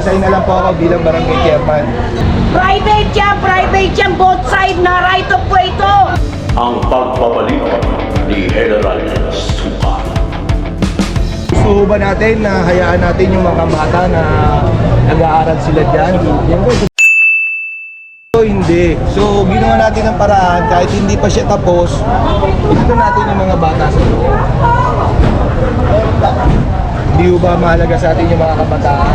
mag-resign na lang po ako bilang barangay chairman. Private yan, private yan, both side na right of way to. ang pagbabalik ni General Suka. Gusto ba natin na hayaan natin yung mga bata na nag-aaral sila dyan? Yan po. So, hindi. So, ginawa natin ang paraan kahit hindi pa siya tapos, dito natin yung mga bata sa loob. Hindi ba mahalaga sa atin yung mga kabataan?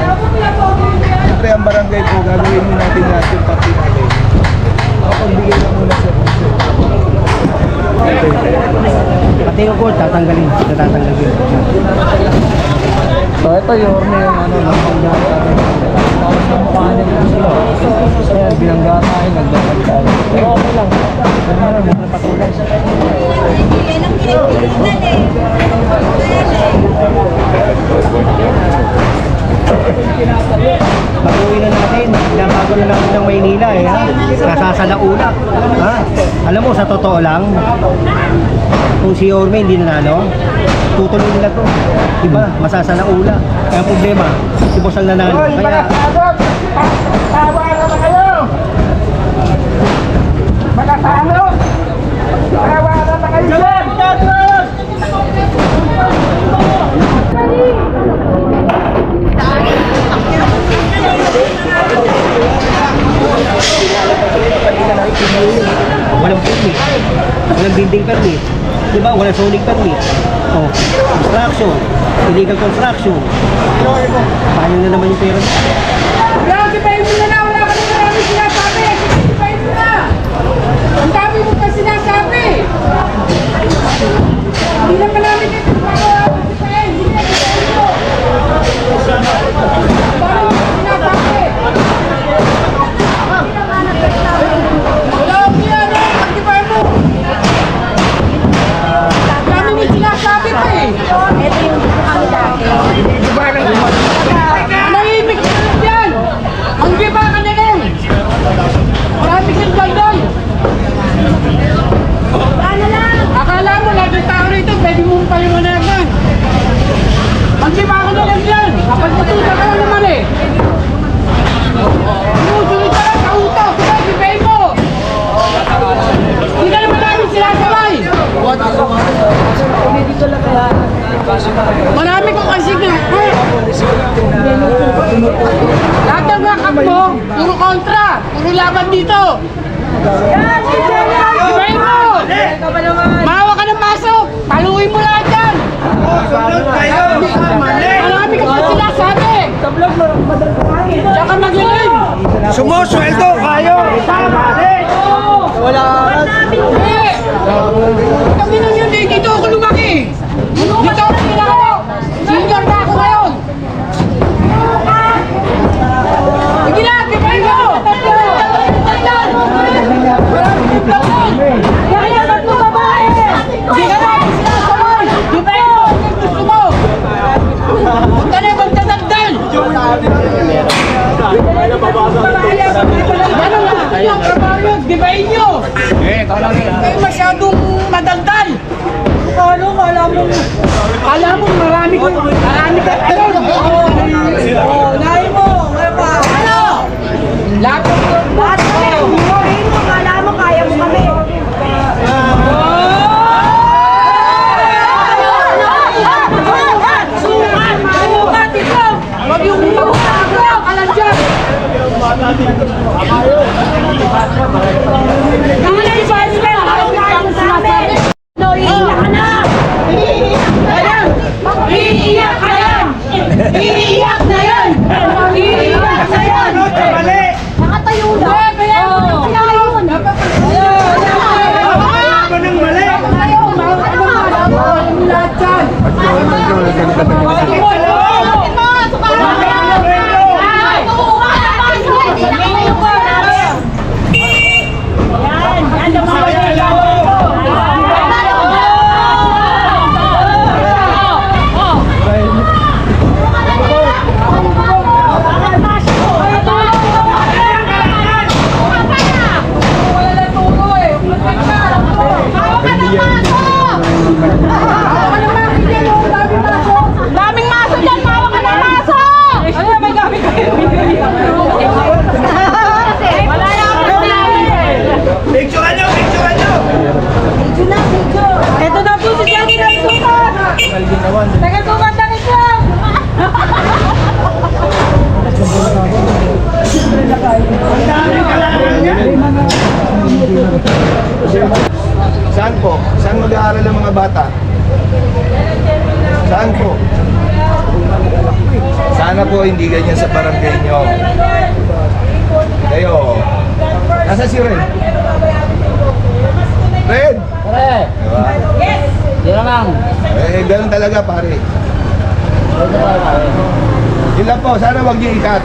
Siyempre, ang barangay po, gagawin mo natin lahat yung party natin. Makapagbigay na muna sa puso. Pati yung code, tatanggalin. Tatanggalin. So, ito yung orme yung ano, napanggata. Tapos na mukha niya lang sila. Kaya binangga tayo, nagdagdag tayo. Pero okay lang. Totoo lang, kung si Orme hindi nanalo, tutuloy nila to. Diba? Masasalauna. Kaya ang problema, si Boss ang nanalo. Kaya, walang permit. Walang building permit. Diba? Walang zoning permit. Oh, construction. Illegal construction. Paano na naman yung pera Marami kong kasi. Eh, Lahat ng backup mo, puro kontra, puro laban dito. Gibayin mo! Mahawa ka ng pasok! Paluin mo lahat yan! Marami ka pa sinasabi! Tsaka magaling! Sumusweldo kayo! Wala! Come on! Tagal ginawan. Tagal po ba tarik ko? Saan po? Saan mag-aaral ang mga bata? Saan po? Sana po hindi ganyan sa barangay nyo. Kayo. Nasa si Red? Red! Red! Diba? Yun lang. Eh, ganun talaga pare. Yun lang po, sana wag niyo ikat.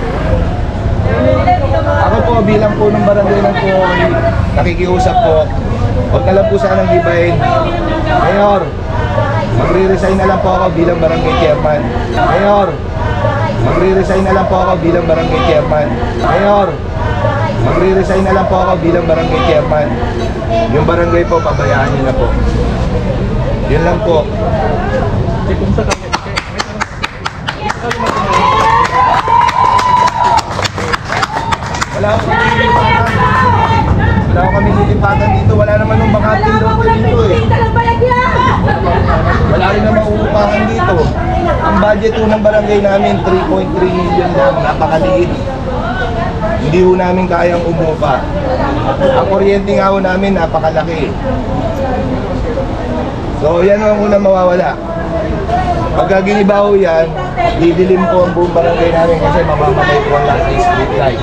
Ako po bilang po ng barangay ng po, nakikiusap po. Huwag na lang po sanang gibahin. Mayor, magre-resign na lang po ako bilang barangay chairman. Mayor, magre-resign na lang po ako bilang barangay chairman. Mayor, magre-resign na lang po ako bilang barangay chairman. Yung barangay po, pabayaan niyo na po. Yun lang po. Wala ko kami lilipatan. Wala ko kami dito. Wala naman nung bakating loto dito eh. Wala rin naman uupahan dito. Ang budget po ng barangay namin, 3.3 million lang. Napakaliit. Hindi ho namin kayang umupa. Ang kuryente nga ho namin, napakalaki. So yan ang unang mawawala. Pagka giniba ho yan, didilim po ang buong barangay namin kasi mamamatay po ang lahat ng street light.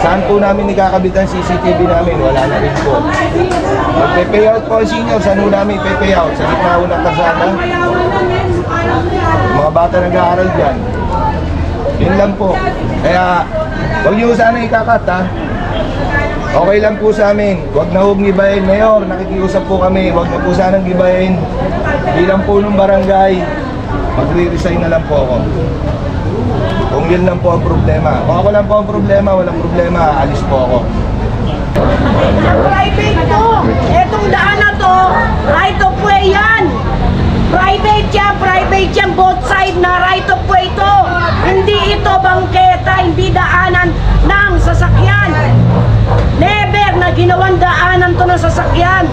Saan po namin ikakabit ang CCTV namin? Wala na rin po. Magpe-pay out po ang senior. Saan ho namin ipe-pay out? Sa gitna ho ng kasama? Yung mga bata nag-aaral dyan. Yun lang po. Kaya, huwag niyo sana ikakat ha. Okay lang po sa amin. Huwag na huwag gibayin. Mayor, nakikiusap po kami. Huwag na po sanang gibayin. Bilang po ng barangay, magre-resign na lang po ako. Kung yun lang po ang problema. Kung ako lang po ang problema, walang problema, alis po ako. Private to. Etong daan na to, right of way yan. Private yan, private yan, both side na right of way to. Hindi ito bangketa, hindi daanan ng sasakyan. Never na ginawang daanan to ng sasakyan.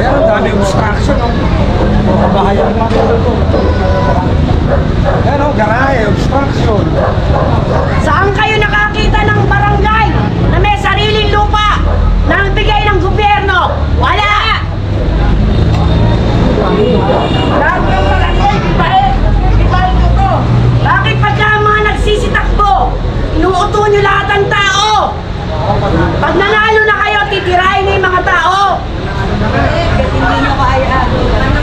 Pero ang dami obstruction. Kabahayan mo. Yan o, garahe, obstruction. Saan kayo nakakita ng barangay na may sariling lupa na bigay ng gobyerno? Wala! Lahat ng barangay, ibahin! Ibahin ko to! Bakit pagka mga nagsisitakbo, inuuto nyo lahat ng tao? Pag nanalo na kayo, titirahin na yung mga tao!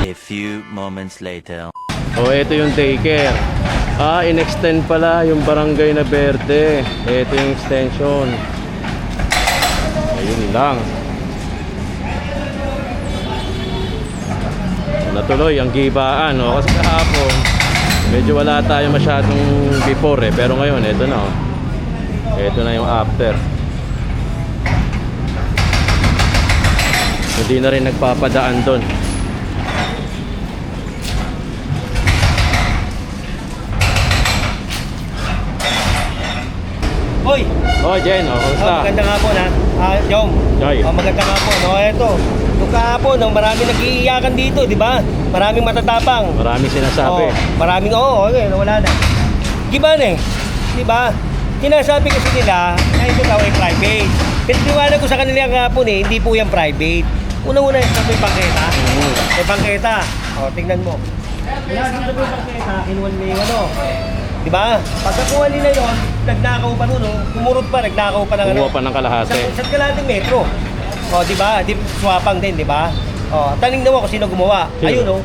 A few moments later. Oh, ito yung daycare. Ah, in-extend pala yung barangay na Verde. Ito yung extension. Ayun lang. Natuloy ang gibaan, no? Kasi kahapon, medyo wala tayo masyadong before eh. Pero ngayon, ito na, oh. Ito na yung after. Hindi na rin nagpapadaan doon. Hoy! Oh, Jen, oh, Oh, kamusta? magandang hapon ha. Ah, Jom. Joy. Oh, magandang hapon. Oh, eto. Nung kahapon, oh, maraming nag-iiyakan dito, di ba? Maraming matatapang. Maraming sinasabi. Oh, maraming, oo, oh, okay, wala na. Giba na eh. Di ba? Sinasabi kasi nila, ay ito daw ay private. Pero tiwala ko sa kanila kahapon eh, hindi po yan private. Una-una, ito may bangketa. May bangketa. O, tingnan mo. Wala dito may bangketa, kinuha nila yung ano. Di ba? Pagkakuha nila yon, nagnakaw pa nun, oh. kumurot pa, nagnakaw pa ng ano. Kumuha pa ng kalahati. Sa, sa kalating metro. O, di ba? Di, swapang din, di ba? O, taning naman kung sino gumawa. Ayun, oh.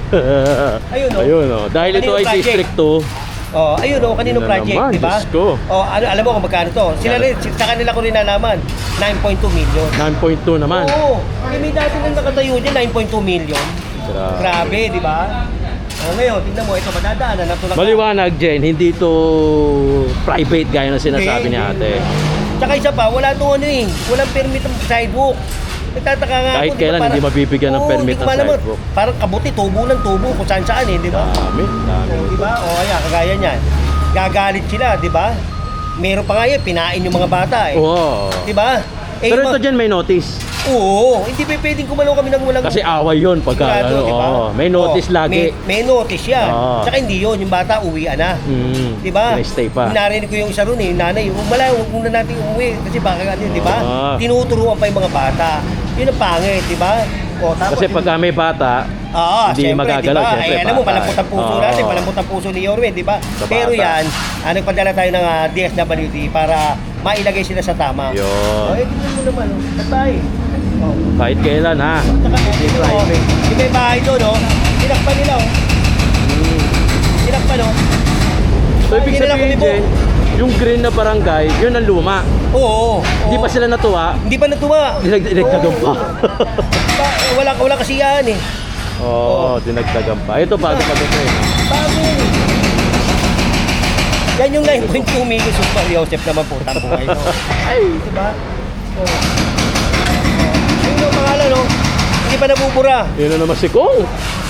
Ayun, oh. Ayun, oh. Dahil ito ay project? District 2, Oh, ayun oh, kanino na project, di ba? Oh, ano, alam mo kung magkano to? Sila rin, sa kanila ko rin nalaman, 9.2 million. 9.2 naman. Oo, may dati nang nakatayo dyan, 9.2 million. Grabe. Grabe, di ba? Oh, ngayon, tingnan mo, ito madadaanan na tulad. Maliwanag, Jen, hindi to private gaya na sinasabi ni ate. Tsaka isa pa, wala to ano eh, walang permit ng sidewalk. Nagtataka nga Kahit ako, di ba, kailan parang- hindi mabibigyan ng Oo, permit di ko ng alam mo, sidewalk. Parang kabuti, tubo ng tubo kung saan saan eh, di ba? Dami, dami. Oh, di ba? O, ayan, kagaya niyan. Gagalit sila, di ba? Meron pa nga yan, pinain yung mga bata eh. Oo. Di ba? Eh, Pero ito dyan may notice. Oo, hindi pa pwedeng kumalaw kami ng walang... Kasi away yun pagka Sigurado, ano, di ba? oo. may notice Oo, lagi. May, may notice yan. Oo. Tsaka hindi yun, yung bata uwian na. Mm, Di ba? Stay pa. Narinig ko yung isa ron eh, nanay, mala, huwag muna natin umuwi. Kasi baka ano, di ba? Ah. Tinuturuan pa yung mga bata. Yun ang pangit, di ba? O, tapos Kasi yung- pagka may bata, Oo, hindi syempre, magagalaw, di ba? syempre, Eh, alam mo, bata malambot ang puso eh. natin, Oo. malambot ang puso ni Yorwin, di ba? Sa Pero bata. yan, ano, nagpadala tayo ng ah, DSWD para mailagay sila sa tama. Yun. Oh, eh, tignan mo naman, oh. Tatay. Oh. kahit kailan ha. Saka, ito, oh, yung may bahay doon, oh. Tinakpan nila, oh. Tinakpan, oh. So ibig Hindi nila sabihin kumibo. yung green na barangay, yun ang luma. Oo, oo. Hindi pa sila natuwa, Hindi pa natuwa. dinagdagan pa. Wala, wala kasi yan, eh. Oo, dinagdagan pa. Ito bago pa ito eh. Bago eh. Yan yung 9.2 million Super Joseph naman po, tampo kayo. Ay, diba? Oh. Oh. Yun yung pangalan, no? Hindi pa nabubura. Yun na naman si Kong.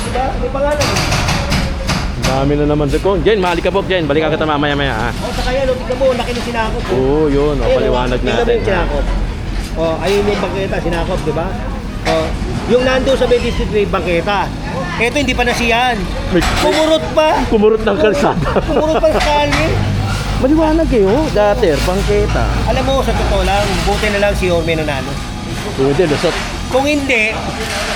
Diba? May pangalan, eh. Ang Dami na naman si Kong. Jen, mali ka po, Jen. Balikan kita mamaya maya ha. O, sa kaya, no? Tignan mo, laki ng sinakop. oh. Oo, yun. O, Ayun, paliwanag oh. Tignan mo natin. yung sinakop. O, ayun yung bangketa, sinakop, di ba? O, yung nando sa Bay District may bangketa. Ito, hindi pa nasiyan. May- Kumurot pa. Kumurot ng kalsada. Kumurot pa sa kalye. Maliwanag eh, oh. Dater, bangketa. Alam mo, sa totoo lang, buti na lang si Orme nanalo. Kung hindi, lusot. Kung hindi,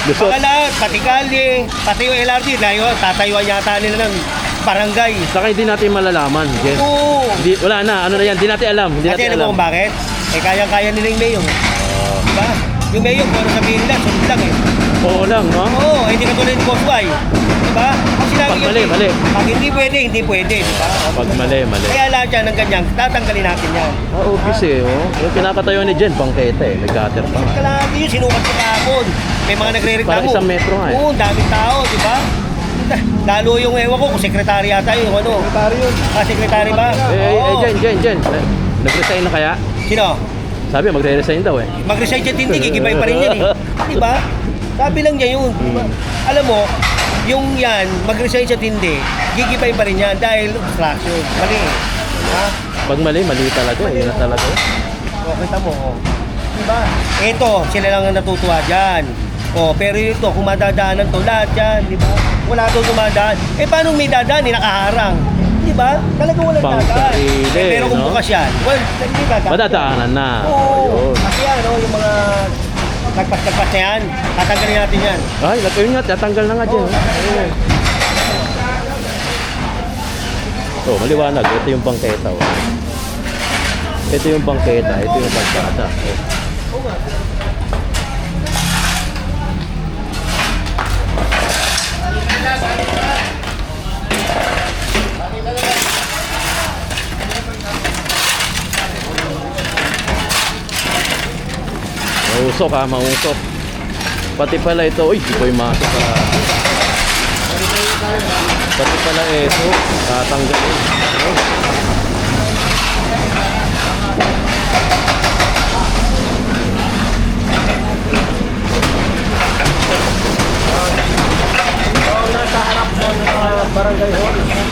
Lusot. baka lahat, pati kalye, pati yung LRT, dahil tatayuan yata nila ng barangay. Saka hindi natin malalaman, Jen. Oo. Hindi, wala na. Ano na yan? Hindi natin alam. Hindi natin alam mo alam. kung bakit? Eh, kaya-kaya nila yung mayor. Diba? Yung mayor, kung ano sabihin nila, sunod lang eh. Oo lang, no? Oo, hindi ka tulad ni Boss Y. Diba? Ang sinabi Pag mali, mali. Pag hindi pwede, hindi pwede. Diba? Pag mali, mali. Kaya lahat yan ng ganyan, tatanggalin natin yan. Ah, obvious eh, oh. Yung kinakatayo ni Jen, bangketa eh. Nag-gutter pa nga. Kalahati yun, sinukat ko kahapon. May mga nagre-reklamo. Parang isang metro nga eh. Oo, daming tao, di ba? Lalo yung ewan ko, kung sekretary yata yung ano. Sekretary yun. Ah, sekretary ba? Eh, eh, eh, Oo. Jen, Jen, Jen. Eh, Nag-resign na kaya? Sino? Sabi, magre-resign daw eh. Mag-resign siya hindi, gigibay pa rin yan eh. Di ba? Sabi lang niya yun. ba? Alam mo, yung yan, mag-resign siya hindi, gigibay pa rin yan dahil obstruction. Mali. Ha? Pag mali, mali talaga. Yun na talaga. O, kita mo, o. Diba? Ito, sila lang ang natutuwa dyan. O, pero ito, kung madadaanan to, lahat yan, di ba? Wala to dumadaan. Eh, paano may dadaan? Eh, nakaharang. Di ba? Talaga walang dadaan. sarili, Eh, pero kung no? bukas yan, well, hindi dadaan. Madadaanan na. Oo. Ayun. Kasi ano, yung mga nagpas-nagpas na yan, tatanggalin natin yan. Ay, ayun nga, tatanggal na nga. Oo, oh. Oh, maliwanag. Ito yung bangketa. Oh. Ito yung bangketa. Ito yung bangketa. Oh. Mausok ha, mausok. Pati pala ito, uy, di ko yung masok sa... Pati pala ito, tatanggalin. Oh. barangay hall.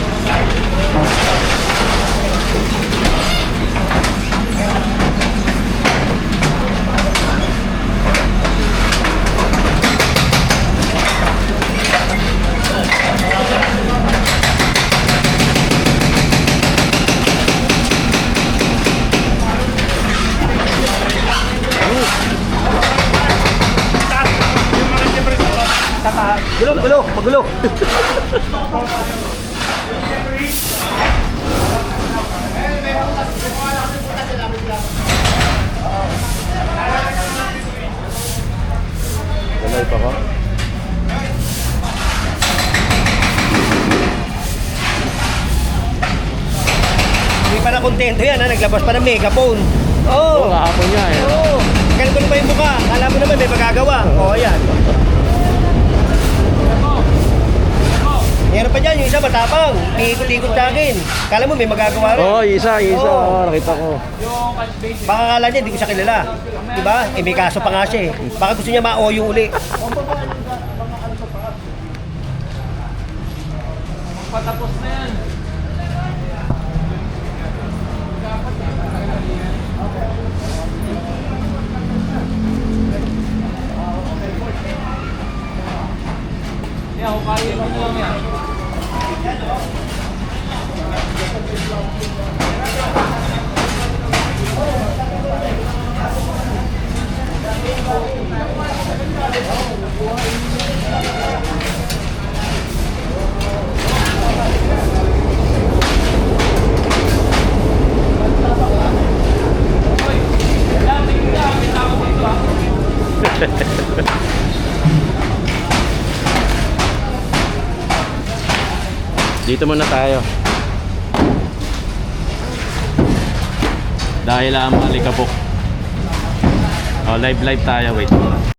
Gulo, gulo. Galay pa ko. Hindi pa na kontento yan, ha? naglabas pa ng megaphone. Oo. Oo, Oh. kahapon niya eh. Oo. Ganito na ba yung mukha? Kala mo naman may magagawa. Oo, yan. Meron pa dyan, yung isa matapang. May ikot-ikot sa akin. Kala mo may magagawa rin. Oo, oh, isa, isa. Oo, oh. nakita ko. Baka kala niya, hindi ko siya kilala. Diba? Eh, may kaso pa nga siya eh. Baka gusto niya ma-OU uli. Patapos na yan. Yeah, ako kaya mo lang yan. Dito muna tayo. Dahil ang malikabok. Oh, live live tayo, wait.